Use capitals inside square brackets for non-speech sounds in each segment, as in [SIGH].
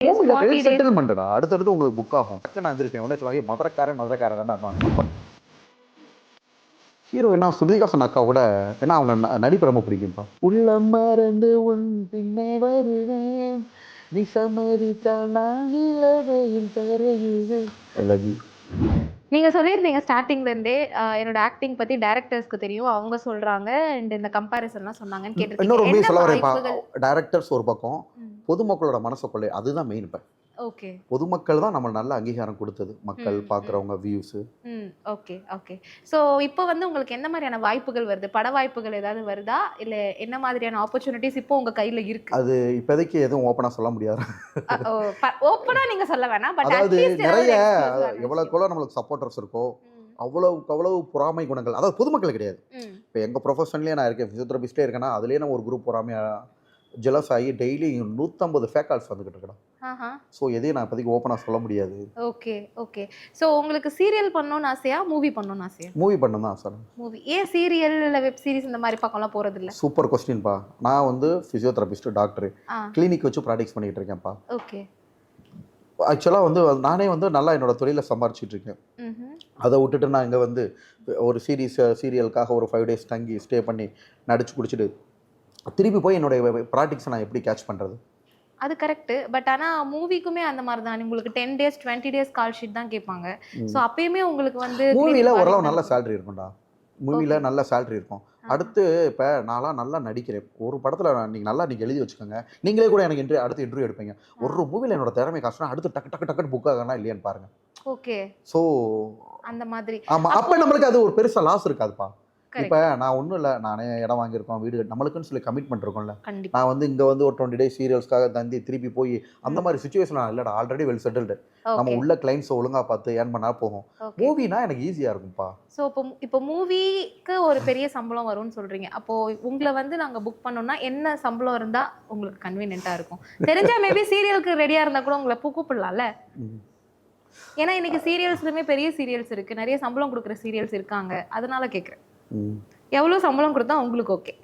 Forty days செட்டில்மெண்ட்டா அடுத்தடுத்து உங்களுக்கு book ஆகும். நான் எந்திரிப்பேன் உடனே சொல்லுவாங்க "ஏய், மதுரைக்காரன் மதுரைக்காரன் தான் ஹீரோ என்ன சுருதிகாசன் அக்கா கூட ஏன்னா அவங்க நடிப்பு ரொம்ப பிடிக்கும்ப்பா. உள்ள மறந்து உன் பின்னே வருவேன். நீ நான் இளவையில் தரையுவேன் சொல்லியிருந்தீங்க என்னோட ஆக்டிங் பத்தி டைரக்டர்ஸ்க்கு தெரியும். அவங்க சொல்றாங்க அண்ட் இந்த கம்பேரிசன்லாம் சொன்னாங்கன்னு இன்னொரு உண்மையை கேட்டிருக்கீங்க சொல்ல டேரக்டர்ஸ் ஒரு பக்கம் பொதுமக்களோட மனசை கொள்ளை அதுதான் மெயின் இப்போ. ஓகே பொதுமக்கள் தான் நம்ம நல்ல அங்கீகாரம் கொடுத்தது. மக்கள். பார்க்குறவங்க வியூஸு ம் ஓகே ஓகே ஸோ இப்போ வந்து உங்களுக்கு எந்த மாதிரியான வாய்ப்புகள் வருது? பட வாய்ப்புகள் ஏதாவது வருதா? இல்ல என்ன மாதிரியான ஆப்பர்ச்சுனிட்டிஸ் இப்போ உங்க கையில இருக்கு? அது இப்போதைக்கு எதுவும் ஓப்பனாக சொல்ல முடியாது. ஓப்பனா நீங்க சொல்ல வேணாம் பட் அதாவது நிறைய எவ்வளோக்குள்ள நம்மளுக்கு சப்போர்ட்டர்ஸ் இருக்கோ அவ்வளவுக்கு அவ்வளவு பொறாமை குணங்கள். அதாவது பொதுமக்கள் கிடையாது. இப்போ எங்கள் ப்ரொஃபஷன்லேயே நான் இருக்கேன் ஃபிசியோதெரபிஸ்டே இருக்கேன்னா அதுலேயே நான் ஒரு குரூப் பொறாமையாக ஜெலஸ் ஆகி டெய்லி நூற்றம்பது ஃபேக்கால்ஸ் வந்துக்கிட்டு இருக்கேன் ஸோ எதையும் நான் இப்போதைக்கு ஓப்பனாக சொல்ல முடியாது. ஓகே ஓகே ஸோ உங்களுக்கு சீரியல் பண்ணணும்னு ஆசையா மூவி பண்ணணும்னு ஆசையா? மூவி பண்ண தான் சார் மூவி ஏன் சீரியல் இல்ல வெப் சீரிஸ் இந்த மாதிரி பக்கம்லாம் போறது இல்ல சூப்பர் கொஸ்டின்ப்பா நான் வந்து ஃபிசியோதெரபிஸ்ட் டாக்டர் கிளினிக் வச்சு ப்ராக்டிஸ் பண்ணிக்கிட்டு இருக்கேன்ப்பா ஓகே ஆக்சுவலாக வந்து நானே வந்து நல்லா என்னோட தொழிலை சம்பாரிச்சிட்டு இருக்கேன். அதை விட்டுட்டு நான் இங்கே வந்து ஒரு சீரீஸ் சீரியலுக்காக ஒரு ஃபைவ் டேஸ் தங்கி ஸ்டே பண்ணி நடிச்சு குடிச்சிட்டு திருப்பி போய் என்னுடைய ப்ராக்டிக்ஸை நான் எப்படி கேட்ச் பண்ணுறது அது கரெக்ட் பட் ஆனா மூவிக்குமே அந்த மாதிரி தான் உங்களுக்கு ten days twenty days call sheet தான் கேட்பாங்க. ஸோ அப்பயுமே உங்களுக்கு வந்து மூவியில் ஓரளவு நல்ல. சேலரி இருக்கும்டா. மூவியில் நல்ல சேலரி இருக்கும். அடுத்து இப்போ நான்லாம் நல்லா நடிக்கிறேன். ஒரு படத்தில் நீங்கள் நல்லா நீங்கள் எழுதி வச்சுக்கோங்க. நீங்களே கூட எனக்கு இன்டர்வியூ அடுத்து இன்டர்வியூ எடுப்பீங்க. ஒரு மூவியில் என்னோட திறமை காசுனா அடுத்து டக்கு டக்கு டக்குன்னு புக் ஆகனா இல்லையான்னு பாருங்க. ஓகே ஸோ அந்த மாதிரி. ஆமாம் அப்போ நம்மளுக்கு அது ஒரு பெருசாக லாஸ் இருக்காதுப்பா. இப்போ நான் ஒன்றும் இல்லை. நானே இடம் வாங்கியிருக்கோம் வீடு நம்மளுக்குன்னு சொல்லி கமிட்மெண்ட் இருக்கும்ல. நான் வந்து இங்கே வந்து ஒரு டுவெண்ட்டி டேஸ் சீரியல்ஸ்க்காக தந்தி திருப்பி போய் அந்த மாதிரி சுச்சுவேஷன் இல்லைடா ஆல்ரெடி வெல் செட்டில்டு நம்ம உள்ள கிளைண்ட்ஸை ஒழுங்கா பார்த்து ஏர்ன் பண்ணா போகும். மூவினா எனக்கு ஈஸியாக இருக்கும்ப்பா. ஸோ இப்போ இப்போ மூவிக்கு ஒரு பெரிய சம்பளம் வரும்னு சொல்றீங்க. அப்போ உங்களை வந்து நாங்க புக் பண்ணோம்னா என்ன சம்பளம் இருந்தா உங்களுக்கு கன்வீனியன்ட்டா இருக்கும். தெரிஞ்சா மேபி சீரியலுக்கு ரெடியா இருந்தா கூட உங்களை கூப்பிடலாம்ல. ஏன்னா இன்னைக்கு சீரியல்ஸ்லுமே பெரிய சீரியல்ஸ் இருக்கு. நிறைய சம்பளம் கொடுக்குற சீரியல்ஸ் இருக்காங்க. அதனால கேக்குறேன். ம். எவ்வளவு சம்பளம் கொடுத்தா உங்களுக்கு ஓகே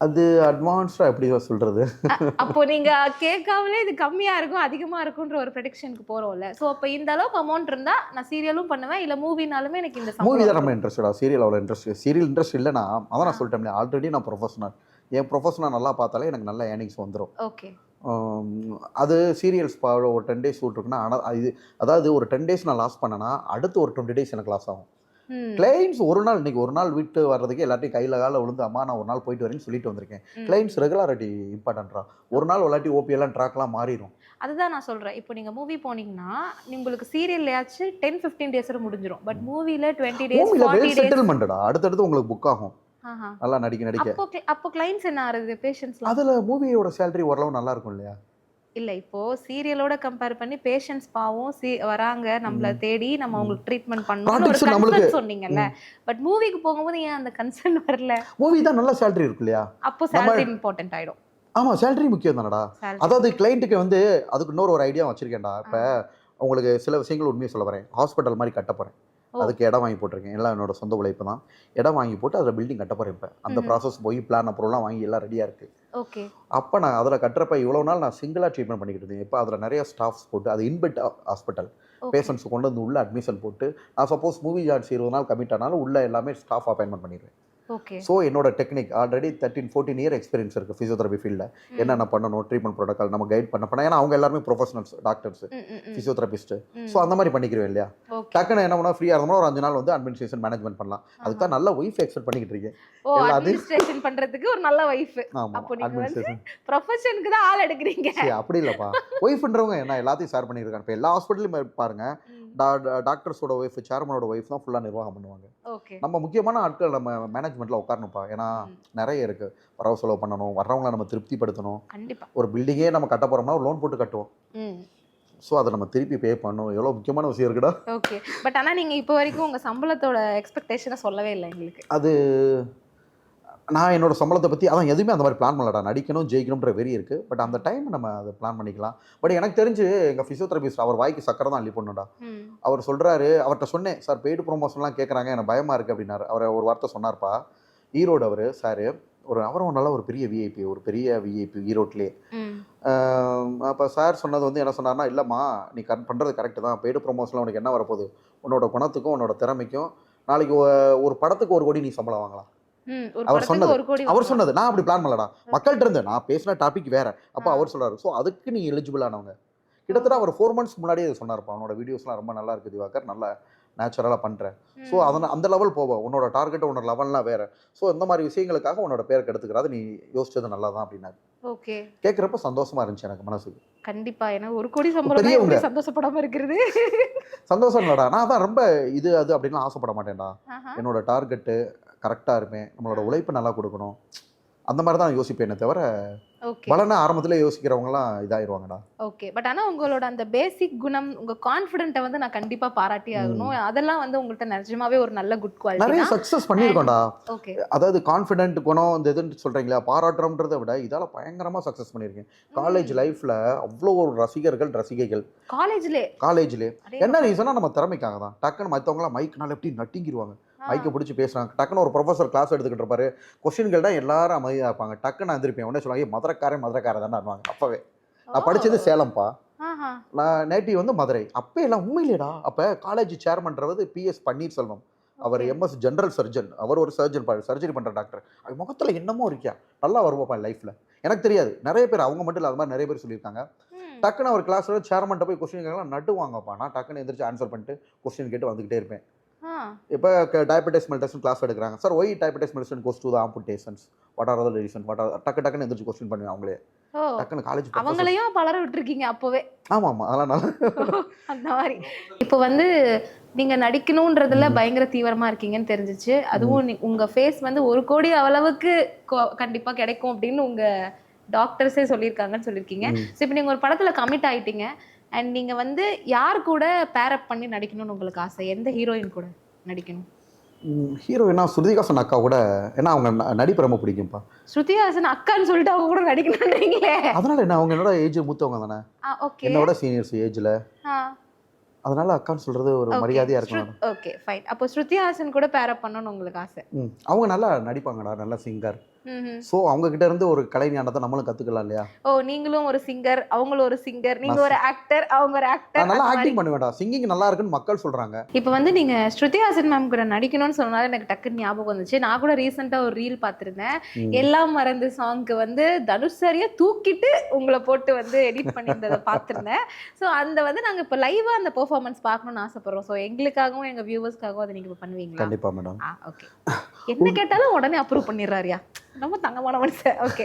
அது அட்வான்ஸ்டாக எப்படி சொல்கிறது அப்போ நீங்க கேட்காமலே இது கம்மியா இருக்கும் அதிகமா இருக்கும்ன்ற ஒரு ப்ரெடிக்ஷனுக்கு போறோம்ல. சோ அப்ப இந்த அளவுக்கு அமௌண்ட் இருந்தா நான் சீரியலும் பண்ணுவேன் இல்ல மூவினாலுமே எனக்கு இந்த மூவி தான் நம்ம இன்ட்ரெஸ்டடா சீரியல் அவ்வளோ இன்ட்ரெஸ்ட் சீரியல் இன்ட்ரெஸ்ட் இல்லைனா அதான் நான் சொல்லிட்டேன் ஆல்ரெடி நான் ப்ரொஃபஷனல் என் ப்ரொஃபஷனல் நல்லா பார்த்தாலே எனக்கு நல்ல ஏர்னிங்ஸ் வந்துடும் ஓகே அது சீரியல்ஸ் ஒரு டென் டேஸ் ஷூட் இருக்குன்னா ஆனா இது அதாவது ஒரு டென் டேஸ் நான் லாஸ் பண்ணேன்னா அடுத்து ஒரு டுவெண்ட்டி டேஸ் எனக்கு லாஸ் ஆகும். கிளைண்ட்ஸ் ஒரு நாள் இன்னைக்கு ஒரு நாள் விட்டு வர்றதுக்கு எல்லாத்தையும் கையில் காலில் விழுந்து அம்மா நான் ஒரு நாள் போயிட்டு வரேன்னு சொல்லிட்டு வந்திருக்கேன். கிளைண்ட்ஸ் ரெகுலாரிட்டி இம்பார்ட்டன்ட்ரா ஒரு நாள் விளாட்டி ஓபி எல்லாம் ட்ராக்லாம் மாறிடும் அதுதான் நான் சொல்றேன். இப்போ நீங்க மூவி போனீங்கன்னா உங்களுக்கு சீரியல்லையாச்சும் டென் ஃபிஃப்டீன் டேஸ்ல முடிஞ்சிரும். பட் மூவில டுவெண்ட்டி டேஸ் வெல் செட்டில்மெண்ட்டடா அடுத்தடுத்து உங்களுக்கு புக் ஆகும். நல்லா நடிக்க நடிக்க. அப்போ அப்போ கிளைண்ட்ஸ் என்ன ஆறுது பேஷன்ஸ்லாம் அதில் மூவியோட சேலரி ஓரளவு நல்லா இருக்கும் இல்லையா? இல்ல இப்போ சீரியலோட கம்பேர் பண்ணி பேஷன்ஸ் பாவம் சி வராங்க. நம்மள தேடி நம்ம அவங்களுக்கு ட்ரீட்மெண்ட் ஒரு கன்சர்ன் சொன்னீங்கல்ல. பட் மூவிக்கு போகும்போது ஏன் அந்த கன்சர்ன் வரல? மூவி தான் நல்ல சேலரி இருக்கு இல்லையா? அப்போ சேலரி இம்பார்ட்டன்ட் ஆயிடும். ஆமாம் சேலரி முக்கியம் தானடா. அதாவது கிளைண்ட்டுக்கு வந்து அதுக்கு இன்னொரு ஒரு ஐடியா வச்சிருக்கேன்டா. இப்போ உங்களுக்கு சில விஷயங்கள் உண்மையை சொல்ல வரேன் ஹாஸ்பிட்டல் மாதிரி கட்ட போகிறேன். அதுக்கு இடம் வாங்கி போட்டிருக்கேன். எல்லாம் என்னோட சொந்த உழைப்பு தான். இடம் வாங்கி போட்டு அதில் பில்டிங் கட்ட போகிறேன் இப்போ. அந்த. ப்ராசஸ் போய் பிளான் அப்புறம்லாம் வாங்கி எல்லாம் ரெடியாக இருக்குது ஓகே. அப்போ நான் அதில் கட்டுறப்ப இவ்வளோ நாள் நான் சிங்கிளாக ட்ரீட்மெண்ட் பண்ணிக்கிட்டு இருந்தேன். இப்போ அதில் நிறைய ஸ்டாஃப்ஸ் போட்டு அது இன்பெட் ஹாஸ்பிட்டல் பேஷண்ட்ஸ் கொண்டு வந்து உள்ள அட்மிஷன் போட்டு நான் சப்போஸ் மூவி ஜான்ஸ் இருபது நாள் கமிட் ஆனாலும் உள்ள எல்லாமே ஸ்டாஃப் அப்பாயின்மெண்ட் பண்ணிடுவேன். ஸோ என்னோட technique already thirteen fourteen year experience இருக்குது ஃபிசியோதெரபி ஃபீல்டில் என்னென்ன பண்ணணும் ட்ரீட்மெண்ட் ப்ரோட்டோக்கால் நம்ம கைட் பண்ண பண்ண ஏன்னா அவங்க எல்லாருமே ப்ரொஃபஷனல்ஸ் டாக்டர்ஸ் ஃபிசியோதெரபிஸ்ட் ஸோ அந்த மாதிரி பண்ணிக்கிறேன் இல்லையா? டக்குன்னு என்ன பண்ணா ஃப்ரீயாக இருந்தோம்னா ஒரு அஞ்சு நாள் வந்து அட்மினிஸ்ட்ரேஷன் மேனேஜ்மெண்ட் பண்ணலாம். அதுக்கு தான் நல்ல ஒய்ஃப் எக்ஸ்பெக்ட் பண்ணிக்கிட்டு இருக்கேன். அட்மினிஸ்ட்ரேஷன் பண்றதுக்கு ஒரு நல்ல வைஃப் ஆமாம் அட்மினிஸ்ட்ரேஷன் ப்ரொஃபஷனுக்கு தான் ஆள் எடுக்கிறீங்க. அப்படி இல்லைப்பா. ஒய்ஃப்ன்றவங்க என்ன எல்லாத்தையும் ஷேர் பண்ணியிருக்காங்க இப்போ எல்லா ஹாஸ்பிட்டலையும் பாருங்க டாக்டர்ஸோட ஒய்ஃப் சேர்மனோட ஒய்ஃப் தான் ஃபுல்லாக நிர்வாகம் பண்ணுவாங்க. ஓகே நம்ம முக்கியமான ஆட்கள் நம்ம மேனேஜ்மெண்ட்டில் உட்காரணும்ப்பா. ஏன்னா நிறைய இருக்குது வரவு செலவு பண்ணணும். வர்றவங்கள நம்ம திருப்திப்படுத்தணும். கண்டிப்பா. ஒரு பில்டிங்கே நம்ம கட்ட போகிறோம்னா ஒரு லோன் போட்டு கட்டுவோம். ஸோ அதை நம்ம திருப்பி பே பண்ணணும். எவ்வளோ முக்கியமான விஷயம் இருக்குடா. ஓகே. பட் ஆனா நீங்க இப்போ வரைக்கும் உங்க சம்பளத்தோட எக்ஸ்பெக்டேஷனை சொல்லவே இல்லை எங்களுக்கு. அது நான் என்னோட சம்பளத்தை பற்றி அதான் எதுவுமே அந்த மாதிரி பிளான் பண்ணலடா. நடிக்கணும் ஜெயிக்கணுன்ற வெறி இருக்குது பட் அந்த டைம் நம்ம அதை பிளான் பண்ணிக்கலாம். பட் எனக்கு தெரிஞ்சு எங்கள் ஃபிசியோதெரபிஸ்ட் அவர் வாய்க்கு சக்கரை தான் அள்ளி பண்ணுடா அவர் சொல்கிறாரு அவர்கிட்ட சொன்னேன் சார் பெய்டு ப்ரொமோஷன்லாம் கேட்குறாங்க எனக்கு பயமாக இருக்குது அப்படின்னாரு. அவர் ஒரு வார்த்தை சொன்னார்ப்பா. ஈரோடு அவர் சார் ஒரு அவரும் நல்ல ஒரு பெரிய விஐபி ஒரு பெரிய விஐபி ஈரோட்லேயே அப்போ சார் சொன்னது வந்து என்ன சொன்னார்னா இல்லைம்மா நீ கரெக்ட் பண்ணுறது கரெக்டு தான். பெய்டு ப்ரொமோஷனில் உனக்கு என்ன வரப்போகுது? உன்னோட குணத்துக்கும் உன்னோட திறமைக்கும் நாளைக்கு ஒரு படத்துக்கு ஒரு கோடி நீ சம்பளம் வாங்கலாம். அவர் சொன்னது. அவர். சொன்னது. நான் அப்படி பிளான் பண்ணலடா. மக்கள்கிட்ட இருந்து நான் பேசின டாபிக் வேற. அப்போ. அவர் சொல்றாரு ஸோ அதுக்கு நீ எலிஜிபிள் ஆனவங்க. கிட்டத்தட்ட அவர் ஃபோர் மந்த்ஸ் முன்னாடியே இதை சொன்னார்ப்பா. அவனோட வீடியோஸ்லாம் ரொம்ப நல்லா இருக்குது திவாகர். நல்லா நேச்சுரலாக பண்ணுறேன் ஸோ. அதனால் அந்த லெவல் போவோம் உன்னோட டார்கெட் உன்னோட லெவல்லாம் வேற. ஸோ இந்த மாதிரி விஷயங்களுக்காக உன்னோட பேர் கெடுத்துக்கிறாது நீ யோசிச்சது நல்லா தான் அப்படின்னாரு. ஓகே. கேட்குறப்ப சந்தோஷமா இருந்துச்சு எனக்கு மனசுக்கு கண்டிப்பா. ஏன்னா ஒரு கோடி சம்பளம் சந்தோஷப்படாம இருக்கிறது? சந்தோஷம் இல்லடா. நான் தான் ரொம்ப இது அது அப்படின்லாம் ஆசைப்பட மாட்டேன்டா. என்னோட டார்கெட்டு கரெக்டாக இருப்பேன் நம்மளோட உழைப்பு நல்லா கொடுக்கணும். அந்த மாதிரி தான் யோசிப்பேனே தவிர பலனை ஆரம்பத்தில் யோசிக்கிறவங்கலாம் இதாயிருவாங்கடா. ஓகே. பட் ஆனா உங்களோட அந்த பேசிக் குணம் உங்க கான்ஃபிடென்ட்டை வந்து நான் கண்டிப்பா பாராட்டி ஆகணும். அதெல்லாம் வந்து உங்கள்ட்ட நிஜமாவே ஒரு நல்ல குட் குவாலிட்டி நிறைய சக்ஸஸ் பண்ணியிருக்கோம்டா. ஓகே அதாவது கான்ஃபிடென்ட் குணம் இந்த இதுன்னு சொல்கிறீங்களா பாராட்டுறோன்றதை விட இதால் பயங்கரமாக சக்ஸஸ் பண்ணியிருக்கேன். காலேஜ் லைஃப்பில் அவ்வளோ ஒரு ரசிகர்கள் ரசிகைகள். காலேஜ்ல காலேஜ்லேயே என்ன ரீசனா நம்ம திறமைக்காக தான் டக்குன்னு மற்றவங்களாம் மைக்னால எப்படி நட்டிங்கிருவாங்க மைக்கை பிடிச்சி பேசுறாங்க. டக்குன்னு ஒரு ப்ரொஃபஸர் கிளாஸ் எடுத்துக்கிட்டு இருப்பாரு. கொஸ்டின்கள் தான் எல்லாரும் அமைதியாக இருப்பாங்க. டக்குன்னு நான் எந்திரிப்பேன். உடனே சொல்லுவாங்க "ஏய், மதுரைக்காரன் மதுரைக்காரன் தான் அப்பவே. நான் படிச்சது சேலம்ப்பா. நான் நேட்டிவ் வந்து மதுரை. அப்போ எல்லாம் உண்மையிலேடா. அப்போ காலேஜ் சேர்மன்றது பிஎஸ் பன்னீர்செல்வம். அவர். எம்எஸ் ஜெனரல் சர்ஜன் அவர் ஒரு சர்ஜன் சர்ஜரி பண்ணுற டாக்டர் அவர் முகத்தில் என்னமோ இருக்கியா? நல்லா வருவாப்பா லைஃப்பில் எனக்கு தெரியாது. நிறைய பேர் அவங்க மட்டும் இல்லை அது மாதிரி நிறைய பேர் சொல்லியிருக்காங்க. டக்குன்னு அவர் கிளாஸில் சேர்மன்ட்ட போய் கொஸ்டின் கேட்கலாம் நட்டுவாங்கப்பா நான் டக்குன்னு எந்திரிச்சு ஆன்சர் பண்ணிட்டு கொஸ்டின் கேட்டு வந்துகிட்டே இருப்பேன். இப்போ டயபெட்டிஸ் மெடிசன் கிளாஸ் எடுக்கிறாங்க. Sir why diabetes medicine goes to the amputations what are other reason what are டக்கு டக்குன்னு எந்திரிச்சு கொஸ்டின் பண்ணுவேன் அவங்களே. டக்குன்னு காலேஜ் அவங்களையும் பலர விட்டுருக்கீங்க அப்பவே. ஆமாம் ஆமாம் அதெல்லாம் நல்லா [LAUGHS] அந்த மாதிரி. இப்போ வந்து நீங்க நடிக்கணுன்றதுல பயங்கர தீவிரமா இருக்கீங்கன்னு தெரிஞ்சுச்சு. அதுவும் நீ- உங்க ஃபேஸ் வந்து ஒரு கோடி அளவுக்கு கொ- கண்டிப்பா கிடைக்கும் அப்படின்னு உங்க டாக்டர்ஸே சொல்லியிருக்காங்கன்னு சொல்லியிருக்கீங்க. ஸோ இப்போ நீங்க ஒரு படத்துல கமிட் ஆயிட்டீங்க. அண்ட் நீங்க வந்து யார் கூட பேரப் பண்ணி நடிக்கணும்னு உங்களுக்கு ஆசை? எந்த ஹீரோயின் கூட நடிக்கணும்? ஹீரோயினா ஸ்ருதிகாசன் அக்கா கூட ஏன்னா அவங்க நடிப்பு ரொம்ப பிடிக்கும்ப்பா. ஸ்ருதிஹாசன் அக்கான்னு சொல்லிட்டு அவங்க கூட நடிக்கணும்ன்றீங்களே அதனால என்ன அவங்க என்னோட ஏஜ் மூத்தவங்க தானே? ஓகே என்னோட சீனியர்ஸ் ஏஜ்ல அதனால அக்கான்னு சொல்றது ஒரு மரியாதையா இருக்கும் ஓகே ஃபைன் அப்போ ஸ்ருதிஹாசன் கூட பேரப் பண்ணணும்னு உங்களுக்கு ஆசை? அவங்க நல்லா நடிப்பாங்கடா நல்ல சிங்கர். ஸோ அவங்க கிட்ட இருந்து ஒரு கலை ஞானத்தை நம்மளும் கத்துக்கலாம் இல்லையா? ஓ நீங்களும் ஒரு சிங்கர் அவங்களும் ஒரு சிங்கர் நீங்க ஒரு ஆக்டர் அவங்க ஒரு ஆக்டர் நல்லா ஆக்டிங் பண்ணுவேன்டா. சிங்கிங் நல்லா இருக்குன்னு மக்கள் சொல்றாங்க. இப்போ வந்து நீங்க ஸ்ருதிஹாசன் மேம் கூட நடிக்கணும்னு சொன்னாலும் எனக்கு டக்குன்னு ஞாபகம் வந்துச்சு. நான் கூட ரீசெண்டா ஒரு ரீல் பார்த்திருந்தேன். ம். எல்லாம் மறந்து சாங்க்கு வந்து தனுஷ் சரியா தூக்கிட்டு உங்களை போட்டு வந்து எடிட் பண்ணியிருந்ததை பார்த்திருந்தேன். ஸோ அந்த வந்து நாங்க இப்போ லைவா அந்த பெர்ஃபார்மன்ஸ் பார்க்கணும்னு ஆசைப்படுறோம். ஸோ எங்களுக்காகவும் எங்க வியூவர்ஸ்க்காகவும் அதை நீங்க பண்ணுவீங்களா? கண்டிப்பா மேடம் ஓகே என்ன கேட்டாலும் உடனே அப்ரூவ் பண்ணிடுறாருயா? ரொம்ப தங்கமான மனுஷன். ஓகே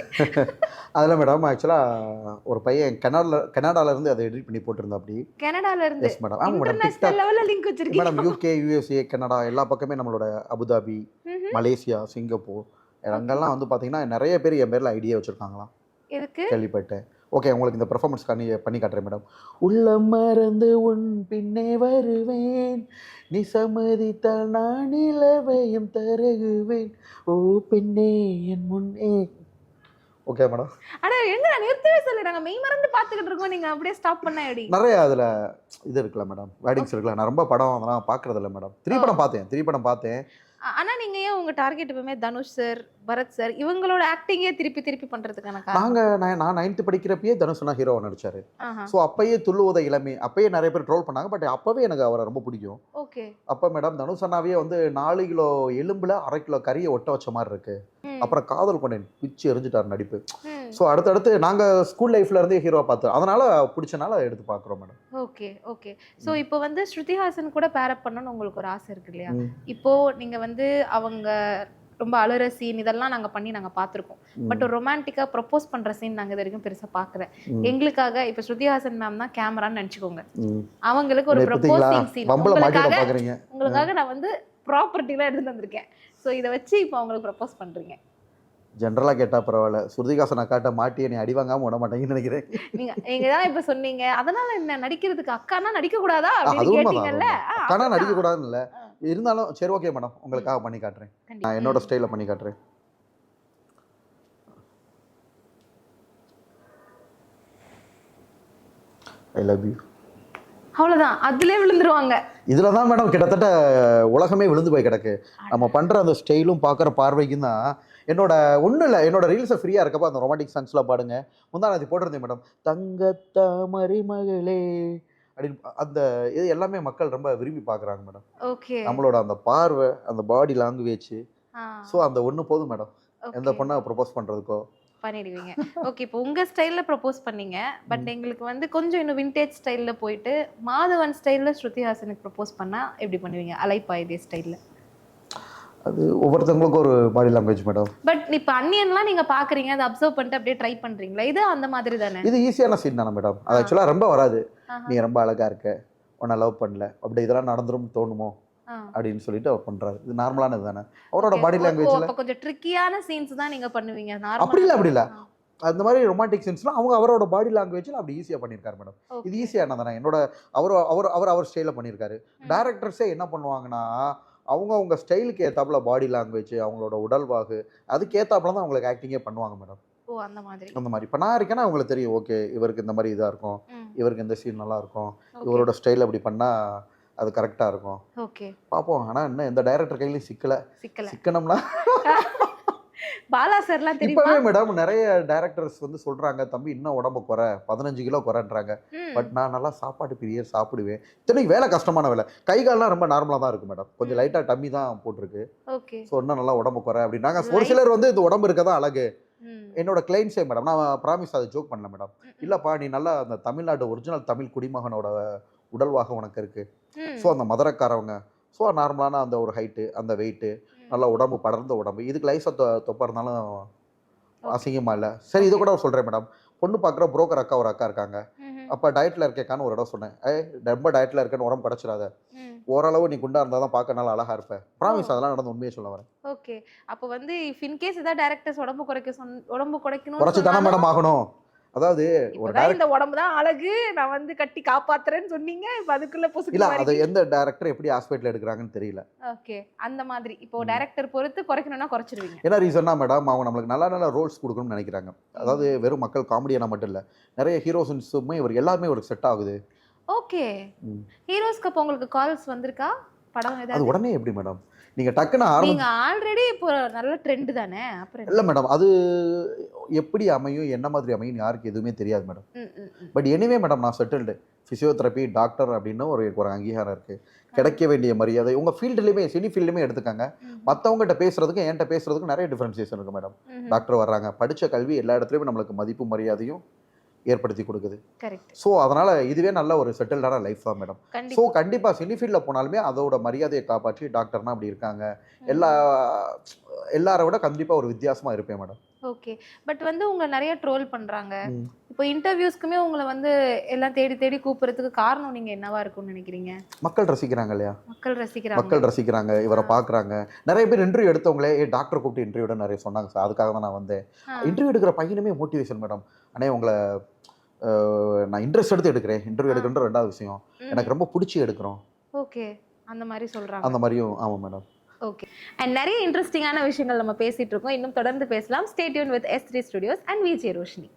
அதில் மேடம் ஆக்சுவலாக ஒரு பையன் கனடால கனடால இருந்து அதை எடிட் பண்ணி போட்டிருந்தா அப்படி கனடால இருந்து எஸ் மேடம் ஆமாம் மேடம் லெவல்ல லிங்க் வச்சிருக்கீங்க. மேடம் யூகே யூஎஸ்ஏ கனடா எல்லா பக்கமே நம்மளோட அபுதாபி. மலேசியா சிங்கப்பூர் அங்கெல்லாம் வந்து பார்த்தீங்கன்னா நிறைய பேர் என் பேரில் ஐடியா வச்சுருக்காங்களாம். கேள்விப்பட்டேன். ஓகே உங்களுக்கு இந்த பெர்ஃபார்மன்ஸ் பண்ணி பண்ணி காட்டுறேன் மேடம் உள்ளம் மறந்து உன் பின்னே வருவேன். நீ சம்மதித்தால் நான் நிலவையும் தருகுவேன். ஓ பெண்ணே என் முன்னே. ஓகே மேடம் ஆனா எங்க நிறுத்தவே சொல்லி நாங்க மெய் மறந்து பாத்துக்கிட்டு இருக்கோம். நீங்க அப்படியே ஸ்டாப் பண்ண எப்படி? நிறைய அதில் இது இருக்குல்ல மேடம் வேர்டிங்ஸ் இருக்குல்ல. நான் ரொம்ப படம் அதெல்லாம் பார்க்கறது இல்லை மேடம் த்ரீ படம் பார்த்தேன் த்ரீ படம் பார்த்தேன். ஆ- ஆனா நீங்க ஏன் உங்க டார்கெட் எப்பவுமே தனுஷ் சார் பரத் சார் இவங்களோட ஆக்டிங்கே திருப்பி திருப்பி பண்றதுக்கான காரணம்? நாங்கள் நான் நான் நைன்த்து படிக்கிறப்பயே தனுஷனா ஹீரோவை நடிச்சார். ஆஹா. ஸோ அப்பயே துள்ளுவத இளமை அப்பயே நிறைய பேர் ட்ரோல் பண்ணாங்க பட் அப்போவே எனக்கு அவரை ரொம்ப பிடிக்கும். ஓகே அப்போ மேடம் தனுஷ் அண்ணாவே வந்து நாலு கிலோ எலும்புல அரை கிலோ கறியை ஒட்ட வச்ச மாதிரி இருக்கு. அப்புறம் காதல் கொண்டேன் பிச்சு எரிஞ்சிட்டார் நடிப்பு. ஸோ அடுத்தடுத்து நாங்கள் ஸ்கூல் லைஃப்ல இருந்தே ஹீரோ பார்த்தோம் அதனால பிடிச்சனால எடுத்து பார்க்குறோம் மேடம் ஓகே ஓகே சோ இப்போ வந்து ஸ்ருதிஹாசன் கூட பேரப் பண்ணணும்னு உங்களுக்கு ஒரு ஆசை இருக்கு இல்லையா. இப்போ நீங்க வந்து அவங்க ரொம்ப அழுற சீன் இதெல்லாம் நாங்க பண்ணி நாங்க பார்த்திருக்கோம். பட் ஒரு ரொமான்டிக்கா ப்ரப்போஸ் பண்ற சீன் நாங்க இது வரைக்கும் பெருசா பார்க்கல. எங்களுக்காக இப்போ ஸ்ருதிஹாசன் மேம் தான் கேமரான்னு நினைச்சுக்கோங்க. அவங்களுக்கு ஒரு ப்ரப்போசிங் சீன் உங்களுக்காக உங்களுக்காக நான் வந்து ப்ராப்பர்ட்டிலாம் எடுத்துட்டு வந்திருக்கேன். ஸோ இதை வச்சு இப்போ அவங்களுக்கு ப்ரப்போஸ் பண்றீங்க. ஜென்ரலாக கேட்டால் பரவாயில்ல. சுருதிகாசன் அக்காட்ட மாட்டி என்னை அடி வாங்காம விட மாட்டேங்கன்னு நினைக்கிறேன். நீங்க நீங்க தான் இப்ப சொன்னீங்க. அதனால என்ன? நடிக்கிறதுக்கு அக்கானா நடிக்க கூடாதா அது அப்படின்னு உண்மைதான், கேட்டீங்கல்ல? ஆ, அக்கானா அதுதான். நடிக்க கூடாதுன்னு இல்லை. இருந்தாலும் சரி ஓகே மேடம். உங்களுக்காக பண்ணி காட்டுறேன். நான் என்னோட ஸ்டைலில் பண்ணி காட்டுறேன். ஐ லவ் யூ அவ்வளவுதான். அதுலயே விழுந்துருவாங்க. இதில் தான் மேடம் கிட்டத்தட்ட உலகமே விழுந்து போய் கிடக்கு. நம்ம பண்ணுற அந்த ஸ்டைலும் பார்க்குற பார்வைக்கும் தான் என்னோட ஒன்றும் இல்லை என்னோட ரீல்ஸை ஃப்ரீயாக இருக்கப்போ அந்த ரொமான்டிக் சாங்ஸ்லாம் பாடுங்க. முந்தா அது போட்டிருந்தேன் மேடம் தங்கத்தாமரை மகளே அப்படின்னு அந்த இது எல்லாமே மக்கள் ரொம்ப விரும்பி பார்க்குறாங்க மேடம் ஓகே. நம்மளோட அந்த பார்வை அந்த பாடி லாங்குவேஜ் ஸோ அந்த ஒன்று போதும் மேடம் எந்த பொண்ணை ப்ரொபோஸ் பண்ணுறதுக்கோ பண்ணிடுவீங்க. ஓகே இப்போ உங்க ஸ்டைல்ல ப்ரப்போஸ் பண்ணீங்க. பட் எங்களுக்கு வந்து கொஞ்சம் இன்னும் விண்டேஜ் ஸ்டைல்ல போயிட்டு மாதவன் ஸ்டைல்ல ஸ்ருதி ஹாசனுக்கு ப்ரப்போஸ் பண்ணா எப்படி பண்ணுவீங்க? அலைப்பா இதே ஸ்டைல்ல அது ஒவ்வொருத்தவங்களுக்கும் ஒரு பாடி லாங்குவேஜ் மேடம் பட் இப்போ அன்னியன்லாம் நீங்க பாக்குறீங்க அதை அப்சர்வ் பண்ணிட்டு அப்படியே ட்ரை பண்றீங்களா? இது அந்த மாதிரி தானே? இது ஈஸியான சீன் தானே மேடம் அது. ஆக்சுவலாக ரொம்ப வராது. நீ ரொம்ப அழகா இருக்க உன்னை லவ் பண்ணல அப்படி இதெல்லாம் நடந்துரும் தோணுமோ. அப்படின்னு சொல்லிட்டு அவர் பண்றாரு. இது நார்மலானது தானே? அவரோட. பாடி லாங்குவேஜ்ல அப்ப கொஞ்சம் ட்ரிக்கியான சீன்ஸ் தான் நீங்க பண்ணுவீங்க. அப்படி இல்ல, அப்படி இல்ல. அந்த மாதிரி ரொமான்டிக் சீன்ஸ்லாம் அவங்க அவரோட பாடி லாங்குவேஜ்ல அப்படி ஈஸியா பண்ணியிருக்காரு மேடம். இது ஈஸியான தானே என்னோட அவர் அவர் அவர் அவர் ஸ்டைலில் பண்ணியிருக்காரு. டேரக்டர்ஸே என்ன பண்ணுவாங்கன்னா அவங்க அவங்க ஸ்டைலுக்கு ஏத்தாப்புல பாடி லாங்குவேஜ் அவங்களோட உடல்வாகு அதுக்கு ஏத்தாப்புல தான் அவங்களுக்கு ஆக்டிங்கே பண்ணுவாங்க மேடம் அந்த மாதிரி. அந்த மாதிரி. இப்போ நான் இருக்கேன்னா அவங்களுக்கு தெரியும் ஓகே இவருக்கு இந்த மாதிரி இதாக இருக்கும் இவருக்கு இந்த சீன் நல்லா இருக்கும். இவரோட ஸ்டைல் அப்படி பண்ணா அது கரெக்டாக இருக்கும். ஓகே. பார்ப்போம் ஆனால் இன்னும் எந்த டைரக்டர் கையிலையும் சிக்கல. சிக்கல. சிக்கனம்னா [LAUGHS] பாலா சார்லாம் தெரியுமா? இப்பவே மேடம் நிறைய டைரக்டர்ஸ் வந்து சொல்றாங்க தம்பி இன்னும் உடம்பு குறை. பதினஞ்சு கிலோ குறைன்றாங்க. பட் நான் நல்லா சாப்பாடு பிரியர் சாப்பிடுவேன். இத்தனைக்கு வேலை கஷ்டமான வேலை. கை கால்லாம் ரொம்ப நார்மலாக தான் இருக்கு மேடம் கொஞ்சம். லைட்டாக டம்மி தான் போட்டிருக்கு. ஓகே. ஸோ இன்னும் நல்லா உடம்பு குறை அப்படின்னாங்க ஒரு சிலர் வந்து இந்த உடம்பு இருக்க தான் அழகு. என்னோட கிளைண்ட்ஸே மேடம் நான் ப்ராமிஸ் அதை ஜோக் பண்ணல மேடம். இல்லப்பா நீ நல்லா அந்த தமிழ்நாடு ஒரிஜினல் தமிழ் குடிமகனோட உடல்வாக உனக்கு இருக்கு. ம், ஸோ அந்த மதுரக்காரவங்க ஸோ நார்மலான அந்த ஒரு ஹைட்டு அந்த வெயிட்டு. நல்ல உடம்பு படர்ந்த உடம்பு. இதுக்கு லைஃபை தொ தொப்பா இருந்தாலும் அசிங்கமா இல்லை. சரி இது கூட சொல்கிறேன் மேடம் பொண்ணு பார்க்குற புரோக்கர் அக்கா ஒரு அக்கா இருக்காங்க. அப்போ டயட்டில் இருக்கேக்கான்னு ஒரு இடம் சொன்னேன். ஏய் ரொம்ப டயட்டில் இருக்கேன்னு உடம்பு படைச்சிடாத. ஓரளவு நீ குண்டா இருந்தால் தான் பார்க்க நல்லா அழகா இருப்பேன் ப்ராமிஸ். அதெல்லாம் நடந்து உண்மையை சொல்ல வரேன். ஓகே அப்போ வந்து இஃப் இன் கேஸ் ஏதாவது டைரக்டர்ஸ் உடம்பு குறைக்க சொன் உடம்பு குறைக்கணும் குறைச்சி தானே மேடம் ஆகணும். அதாவது ஒரு இந்த உடம்பு தான் அழகு. நான் வந்து கட்டி காப்பாத்துறேன்னு சொன்னீங்க. இப்ப அதுக்குள்ள இல்லை பொசுக்கு அது எந்த டேரக்டர் எப்படி ஹாஸ்பிட்டல் எடுக்கிறாங்கன்னு தெரியல. ஓகே அந்த மாதிரி. இப்போ. டைரக்டர் பொறுத்து குறைக்கணும்னா குறைச்சிருவீங்க. என்ன ரீசன்னா மேடம் அவங்க நம்மளுக்கு நல்ல நல்ல ரோல்ஸ் கொடுக்கணும்னு நினைக்கிறாங்க. அதாவது வெறும் மக்கள் காமெடியான மட்டும் இல்லை நிறைய ஹீரோஸுமே இவர் எல்லாருமே இவருக்கு செட் ஆகுது. ஓகே. ஹீரோஸ்க்கு அப்போ உங்களுக்கு கால்ஸ் வந்திருக்கா? படம் அது உடனே எப்படி மேடம் நீங்கள் டக்குன்னு ஆரம்பி நீங்க ஆல்ரெடி இப்போ நல்ல ட்ரெண்ட் தானே? அப்புறம்? இல்லை மேடம் அது எப்படி அமையும் என்ன மாதிரி அமையும் யாருக்கு எதுவுமே தெரியாது மேடம். பட் எனிவே மேடம் நான் செட்டில்டு ஃபிசியோதெரப்பி டாக்டர் அப்படின்னு ஒரு ஒரு அங்கீகாரம் இருக்கு. கிடைக்க வேண்டிய மரியாதை. உங்க ஃபீல்டுலையுமே சினி ஃபீல்டுமே எடுத்துக்காங்க. மற்றவங்ககிட்ட பேசுறதுக்கும் என்கிட்ட பேசுறதுக்கும் நிறைய டிஃபரன்சியேஷன் இருக்கு மேடம் டாக்டர் வர்றாங்க. படிச்ச கல்வி எல்லா இடத்துலையுமே நம்மளுக்கு மதிப்பு மரியாதையும் ஏற்படுத்தி கொடுக்குது. ஸோ அதனால இதுவே நல்ல ஒரு செட்டில்டான லைஃப் தான் மேடம் ஸோ கண்டிப்பா. கண்டிப்பாக சினி ஃபீல்டில் போனாலுமே அதோட மரியாதையை காப்பாற்றி டாக்டர்னா அப்படி இருக்காங்க. எல்லா எல்லாரை விட கண்டிப்பாக ஒரு வித்தியாசமாக இருப்பேன் மேடம் ஓகே பட் வந்து உங்களை நிறைய ட்ரோல் பண்றாங்க. ம். இப்போ இன்டர்வியூஸ்க்குமே உங்களை வந்து எல்லாம் தேடி தேடி கூப்பிடுறதுக்கு காரணம் நீங்க என்னவா இருக்கும்னு நினைக்கிறீங்க? மக்கள் ரசிக்கிறாங்க இல்லையா? மக்கள் ரசிக்கிறாங்க. மக்கள் ரசிக்கிறாங்க இவரை பார்க்குறாங்க. நிறைய பேர் இன்டர்வியூ எடுத்தவங்களே ஏ டாக்டர் கூப்பிட்டு இன்டர்வியூட நிறைய சொன்னாங்க சார். அதுக்காக தான் நான் வந்தேன். இன்டர்வியூ எடுக்கிற பையனுமே மோட்டிவேஷன் மேடம். அண்ணே உங்களை நான் இன்ட்ரெஸ்ட் எடுத்து எடுக்கிறேன். இன்டர்வியூ. எடுக்கின்ற ரெண்டாவது விஷயம். எனக்கு ரொம்ப பிடிச்சி எடுக்கிறோம். ஓகே. அந்த மாதிரி சொல்றாங்க. அந்த மாதிரியும் ஆமாம் மேடம். ஓகே. அண்ட் நிறைய இன்ட்ரெஸ்டிங்கான விஷயங்கள் நம்ம பேசிட்டு இருக்கோம். இன்னும் தொடர்ந்து பேசலாம். Stay tuned with S three studios and VJ Roshini